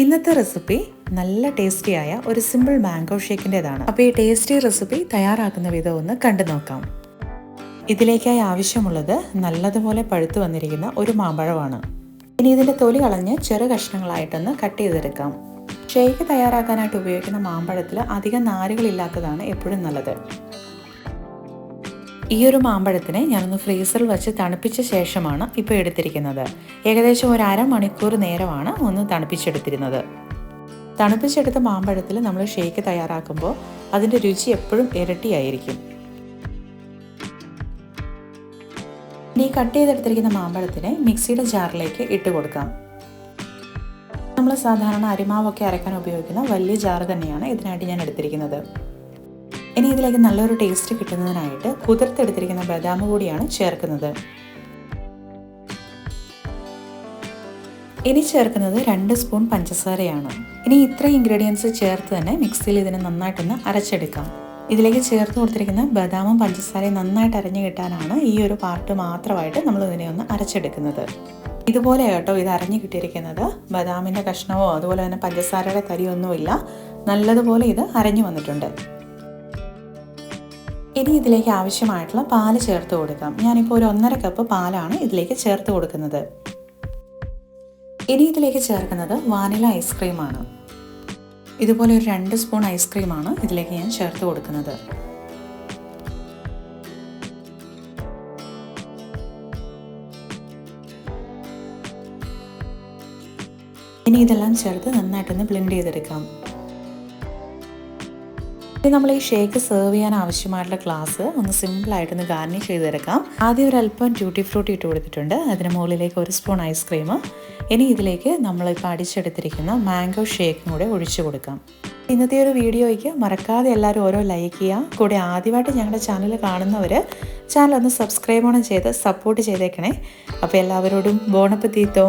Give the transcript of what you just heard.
ഇന്നത്തെ റെസിപ്പി നല്ല ടേസ്റ്റിയായ ഒരു സിമ്പിൾ മാംഗോ ഷേക്കിന്റെതാണ് അപ്പോൾ ഈ ടേസ്റ്റി റെസിപ്പി തയ്യാറാക്കുന്ന വിധം ഒന്ന് കണ്ടു നോക്കാം. ഇതിലേക്കായി ആവശ്യമുള്ളത് നല്ലതുപോലെ പഴുത്തു വന്നിരിക്കുന്ന ഒരു മാമ്പഴമാണ്. ഇനി ഇതിന്റെ തൊലി കളഞ്ഞ് ചെറു കഷ്ണങ്ങളായിട്ടൊന്ന് കട്ട് ചെയ്തെടുക്കാം. ഷേക്ക് തയ്യാറാക്കാനായിട്ട് ഉപയോഗിക്കുന്ന മാമ്പഴത്തിൽ അധികം നാരുകളില്ലാത്തതാണ് എപ്പോഴും നല്ലത്. ഈ ഒരു മാമ്പഴത്തിനെ ഞാനൊന്ന് ഫ്രീസറിൽ വെച്ച് തണുപ്പിച്ച ശേഷമാണ് ഇപ്പോൾ എടുത്തിരിക്കുന്നത്. ഏകദേശം ഒരു അരമണിക്കൂർ നേരമാണ് ഒന്ന് തണുപ്പിച്ചെടുത്തിരുന്നത്. തണുപ്പിച്ചെടുത്ത മാമ്പഴത്തിൽ നമ്മൾ ഷേക്ക് തയ്യാറാക്കുമ്പോൾ അതിന്റെ രുചി എപ്പോഴും ഇരട്ടിയായിരിക്കും. ഇനി കട്ട് ചെയ്തെടുത്തിരിക്കുന്ന മാമ്പഴത്തിനെ മിക്സിയുടെ ജാറിലേക്ക് ഇട്ട് കൊടുക്കാം. നമ്മൾ സാധാരണ അരിമാവൊക്കെ അരക്കാൻ ഉപയോഗിക്കുന്ന വലിയ ജാർ തന്നെയാണ് ഇതിനായിട്ട് ഞാൻ എടുത്തിരിക്കുന്നത്. ഇനി ഇതിലേക്ക് നല്ലൊരു ടേസ്റ്റ് കിട്ടുന്നതിനായിട്ട് കുതിർത്തെടുത്തിരിക്കുന്ന ബദാം കൂടിയാണ് ചേർക്കുന്നത്. ഇനി ചേർക്കുന്നത് രണ്ട് സ്പൂൺ പഞ്ചസാരയാണ്. ഇനി ഇത്ര ഇൻഗ്രീഡിയൻസ് ചേർത്ത് തന്നെ മിക്സിയിൽ ഇതിനെ നന്നായിട്ടൊന്ന് അരച്ചെടുക്കാം. ഇതിലേക്ക് ചേർത്ത് കൊടുത്തിരിക്കുന്ന ബദാമും പഞ്ചസാരയും നന്നായിട്ട് അരഞ്ഞു കിട്ടാനാണ് ഈ ഒരു പാർട്ട് മാത്രമായിട്ട് നമ്മൾ ഇതിനെ ഒന്ന് അരച്ചെടുക്കുന്നത്. ഇതുപോലെ കേട്ടോ ഇത് അരഞ്ഞു കിട്ടിയിരിക്കുന്നത്. ബദാമിന്റെ കഷ്ണമോ അതുപോലെ തന്നെ പഞ്ചസാരയുടെ തരിയൊന്നുമില്ല. നല്ലതുപോലെ ഇത് അരഞ്ഞു വന്നിട്ടുണ്ട്. ഇനി ഇതിലേക്ക് ആവശ്യമായിട്ടുള്ള പാൽ ചേർത്ത് കൊടുക്കാം. ഞാനിപ്പോൾ ഒരു ഒന്നര കപ്പ് പാലാണ് ഇതിലേക്ക് ചേർത്ത് കൊടുക്കുന്നത്. ഇനി ഇതിലേക്ക് ചേർക്കുന്നത് വാനില ഐസ്ക്രീമാണ് ഇതുപോലെ ഒരു രണ്ട് സ്പൂൺ ഐസ്ക്രീമാണ് ഇതിലേക്ക് ഞാൻ ചേർത്ത് കൊടുക്കുന്നത്. ഇനി ഇതെല്ലാം ചേർത്ത് നന്നായിട്ടൊന്ന് ബ്ലെൻഡ് ചെയ്തെടുക്കാം. ഇനി നമ്മൾ ഈ ഷേക്ക് സെർവ് ചെയ്യാൻ ആവശ്യമായിട്ടുള്ള ഗ്ലാസ് ഒന്ന് സിമ്പിളായിട്ടൊന്ന് ഗാർണിഷ് ചെയ്തെടുക്കാം. ആദ്യം ഒരു അല്പം ട്യൂട്ടി ഫ്രൂട്ടി ഇട്ട് കൊടുത്തിട്ടുണ്ട്. അതിന് മുകളിലേക്ക് ഒരു സ്പൂൺ ഐസ്ക്രീം ഇനി ഇതിലേക്ക് നമ്മളിപ്പോൾ അടിച്ചെടുത്തിരിക്കുന്ന മാംഗോ ഷേക്കും കൂടെ ഒഴിച്ചു കൊടുക്കാം. ഇന്നത്തെ ഒരു വീഡിയോയ്ക്ക് മറക്കാതെ എല്ലാവരും ഓരോ ലൈക്ക് ചെയ്യുക കൂടെ ആദ്യമായിട്ട് ഞങ്ങളുടെ ചാനൽ കാണുന്നവർ ചാനൽ ഒന്ന് സബ്സ്ക്രൈബ് ഓണം ചെയ്ത് സപ്പോർട്ട് ചെയ്തേക്കണേ. അപ്പോൾ എല്ലാവരോടും ബോണപ്പ് തീത്തോ